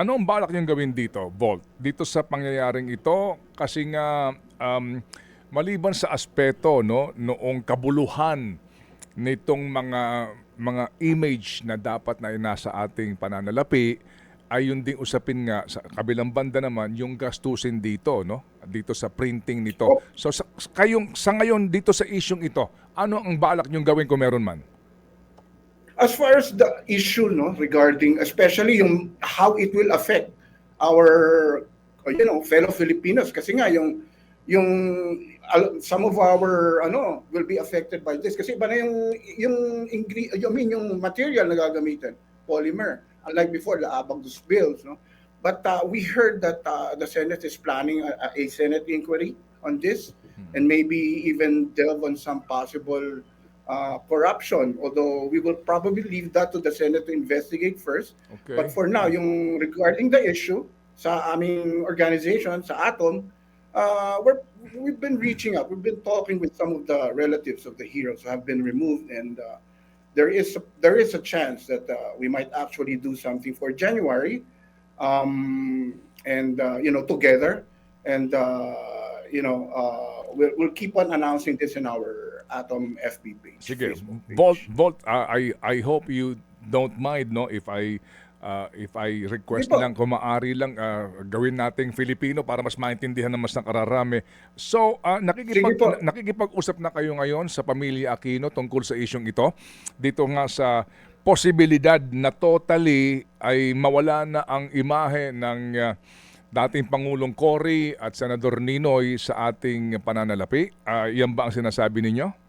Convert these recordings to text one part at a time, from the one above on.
Ano ang balak niyong gawin dito, Volt? Dito sa pangyayaring ito kasi nga um, maliban sa aspeto no noong kabuluhan nitong mga mga image na dapat na nasa ating pananalapi ay yun ding usapin nga sa kabilang banda naman yung gastusin dito no dito sa printing nito. So sa, kayong sa ngayon dito sa isyung ito, ano ang balak niyong gawin kung meron man? As far as the issue, no, regarding especially yung how it will affect our, you know, fellow Filipinos, kasi nga yung yung some of our ano will be affected by this. Kasi iba na yung yung ingre- I mean yung material na gagamitin polymer. Unlike before the abacus bills no? But uh, we heard that uh, the Senate is planning a, a Senate inquiry on this. And maybe even delve on some possible uh, corruption although we will probably leave that to the Senate to investigate first Okay. but for now, yung regarding the issue sa aming organization, sa Atom, uh, we're, we've been reaching out. We've been talking with some of the relatives of the heroes who have been removed, and uh, there is there is a chance that uh, we might actually do something for January, um, and uh, you know together, and uh, you know uh, we'll, we'll keep on announcing this in our Atom FB page. Sige, Facebook page. Volt, Volt, uh, I I hope you don't mind no if I uh, if I request lang kung maaari lang uh, gawin nating Filipino para mas maintindihan ng mas nakararami. So, uh, nakikipag, nakikipag-usap na kayo ngayon sa pamilya Aquino tungkol sa isyong ito. Dito nga sa posibilidad na totally ay mawala na ang imahe ng uh, dating Pangulong Cory at Senador Ninoy sa ating pananalapi. Uh, yan ba ang sinasabi ninyo?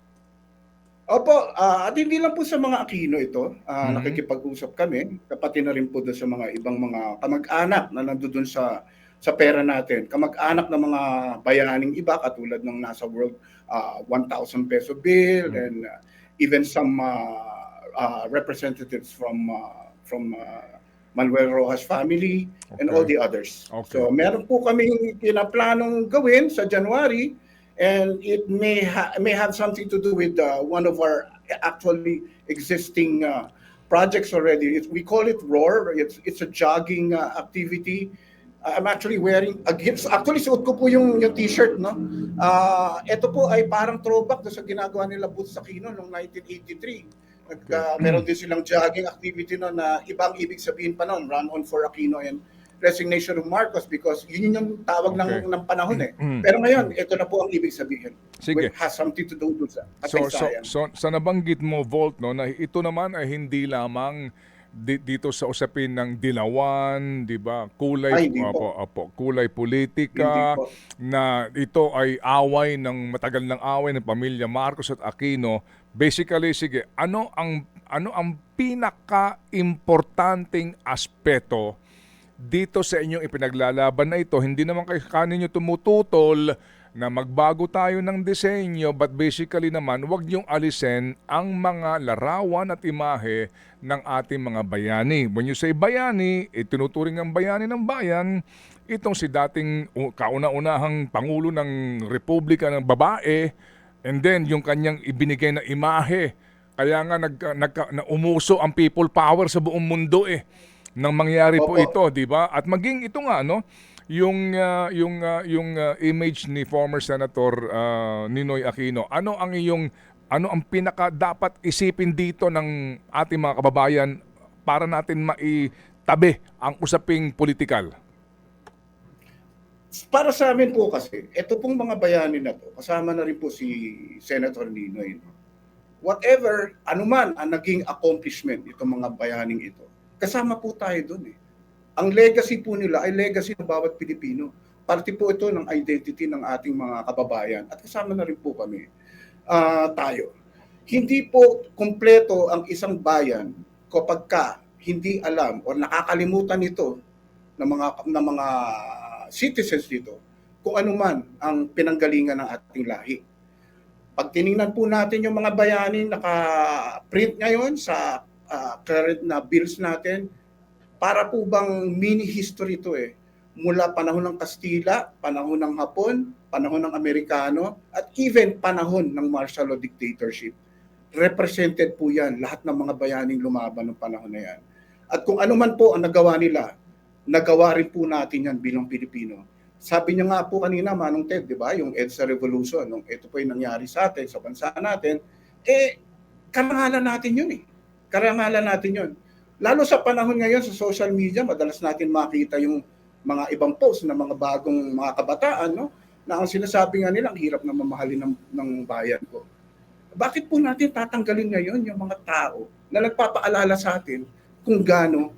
Opo, ah, at hindi lang po sa mga Aquino ito, ah, Mhm. nakikipag-usap kami, kapati na rin po doon sa mga ibang mga kamag-anak na nandoon sa sa pera natin. Kamag-anak ng mga bayaning iba katulad ng nasa world ah, 1,000 peso bill Mhm. and ah, even some ah, ah, representatives from ah, from ah, Manuel Rojas family and Okay. all the others. Okay. So meron po kaming pinaplanong gawin sa January and it may ha- may have something to do with uh, one of our actually existing uh, projects already. It's, we call it ROAR. It's it's a jogging uh, activity. I'm actually wearing a gift. Actually, suot ko po yung, yung t-shirt, no? Ah, ito po ay parang throwback sa ginagawa nila Boots sa Kino noong 1983. Nag, ah, meron din silang jogging activity no na ibang ibig sabihin pa noon, run on for Aquino and resignation of Marcos because yun yung tawag Okay. ng, ng panahon eh. Mm. Pero ngayon, ito na po ang ibig sabihin. Sige. It has something to do with sa So, so, so, sa nabanggit mo, Volt, no, na ito naman ay hindi lamang di- dito sa usapin ng dilawan, di ba? Kulay, Ay, opo, opo, kulay politika, na ito ay away ng matagal ng away ng pamilya Marcos at Aquino. Basically, sige, ano ang ano ang pinaka-importanting aspeto dito sa inyong ipinaglalaban na ito, hindi naman kay kaninyo tumututol na magbago tayo ng disenyo but basically naman wag niyong alisin ang mga larawan at imahe ng ating mga bayani. When you say bayani, itinuturing ang bayani ng bayan, itong si dating kauna-unahang Pangulo ng Republika ng Babae and then yung kanyang ibinigay na imahe. Kaya nga nag, nagka- na umuso ang people power sa buong mundo eh nang mangyari po Opo. ito, 'di ba? At maging ito nga no, yung ah, yung ah, yung ah, image ni former Senator ah, Ninoy Aquino. Ano ang iyong ano ang pinaka dapat isipin dito ng ating mga kababayan para natin maitabi ang usaping politikal? Para sa amin po kasi, ito pong mga bayani na to, kasama na rin po si Senator Ninoy. no? Whatever, anuman ang naging accomplishment itong mga bayaning ito, kasama po tayo doon eh. Ang legacy po nila ay legacy ng bawat Pilipino. Parte po ito ng identity ng ating mga kababayan at kasama na rin po kami ah, tayo. Hindi po kumpleto ang isang bayan kapag ka hindi alam o nakakalimutan ito ng mga ng mga citizens dito kung ano man ang pinanggalingan ng ating lahi. Pag tiningnan po natin yung mga bayani naka-print ngayon sa ah, current na bills natin, para po bang mini history ito eh. Mula panahon ng Kastila, panahon ng Hapon, panahon ng Amerikano, at even panahon ng martial law dictatorship. Represented po yan, lahat ng mga bayaning lumaban ng panahon na yan. At kung ano man po ang nagawa nila, nagawa rin po natin yan bilang Pilipino. Sabi niya nga po kanina, Manong Ted, di ba, yung EDSA Revolution, nung ito po yung nangyari sa atin, sa bansa natin, eh, karangalan natin yun eh. Karangalan natin yun. Lalo sa panahon ngayon sa social media, madalas natin makita yung mga ibang post ng mga bagong mga kabataan, no? na ang sinasabi nga nila, hirap na mamahalin ng, ng bayan ko. Bakit po natin tatanggalin ngayon yung mga tao na nagpapaalala sa atin kung gaano,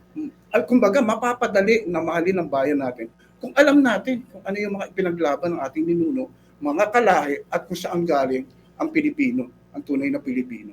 kumbaga, mapapadali na mahalin ng bayan natin kung alam natin kung ano yung mga ipinaglaban ng ating ninuno, mga kalahi at kung saan galing ang Pilipino, ang tunay na Pilipino.